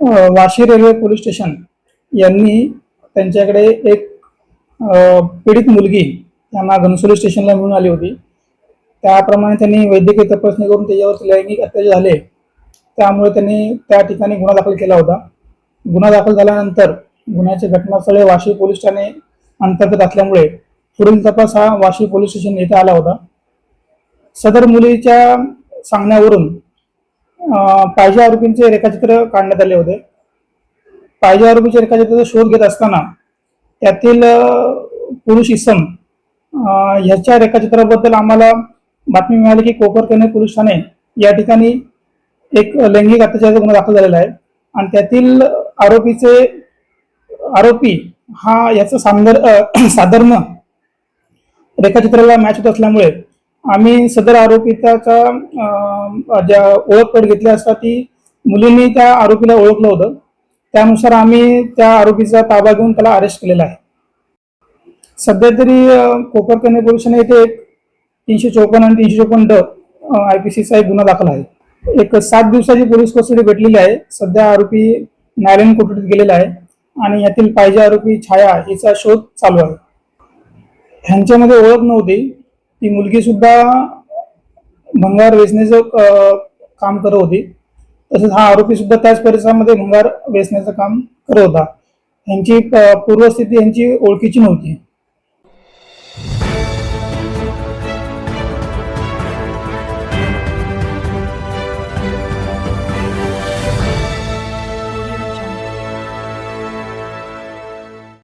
Vashi railway police station यांनी त्यांच्याकडे एक पीडित मुलगी त्यांना घनसोली स्टेशनला मिळून आली होती. त्याप्रमाणे त्यांनी वैद्यकीय तपासणी करून त्याच्यावर लैंगिक अत्याचार झाले. त्यामुळे त्यांनी त्या ठिकाणी गुन्हा दाखल केला होता. गुन्हा दाखल झाल्यानंतर गुन्ह्याचे घटनास्थळे वाशी पोलीस ठाणे अंतर्गत असल्यामुळे पुढील तपास हा वाशी पोलीस स्टेशन येथे आला होता. सदर मुलीच्या सांगण्यावरून पाहिजे आरोपींचे रेखाचित्र काढण्यात आले होते. पाहिजे आरोपीचे रेखाचित्राचा शोध घेत असताना त्यातील पुरुष इसम ह्याच्या रेखाचित्राबद्दल आम्हाला बातमी मिळाली की कोपरकने पोलीस ठाणे या ठिकाणी एक लैंगिक अत्याचाराचा गुन्हा दाखल झालेला आहे. आणि त्यातील आरोपीचे आरोपी हा याचं सांदर अं, साधर्म रेखाचित्राला मॅच होत असल्यामुळे आम्ही सदर आरोपीचा ज्या ओळखपट घेतली असता ती मुलींनी त्या आरोपीला ओळखलं होतं. त्यानुसार आम्ही त्या आरोपीचा ताबा घेऊन त्याला अरेस्ट केलेला आहे. सध्या तरी अं, कोपरकन्या पोलिसांनी येथे एक तीनशे चौपन्न आणि तीनशे चौपन्न ड आय पी सीचा एक गुन्हा दाखल आहे. एक सात दिवसाची पोलीस कस्टडी भेटलेली आहे. सध्या आरोपी न्यायालयीन कोठडीत गेलेला आहे आणि यातील पाहिजे आरोपी छाया हिचा शोध चालू आहे. ह्यांच्यामध्ये ओळख नव्हती. ती मुलगी सुद्धा भंगार वेचण्याचं काम करत होती. तसेच हा आरोपी सुद्धा त्याच परिसरामध्ये भंगार वेचण्याचं काम करत होता. ह्यांची पूर्वस्थिती यांची ओळखीची नव्हती.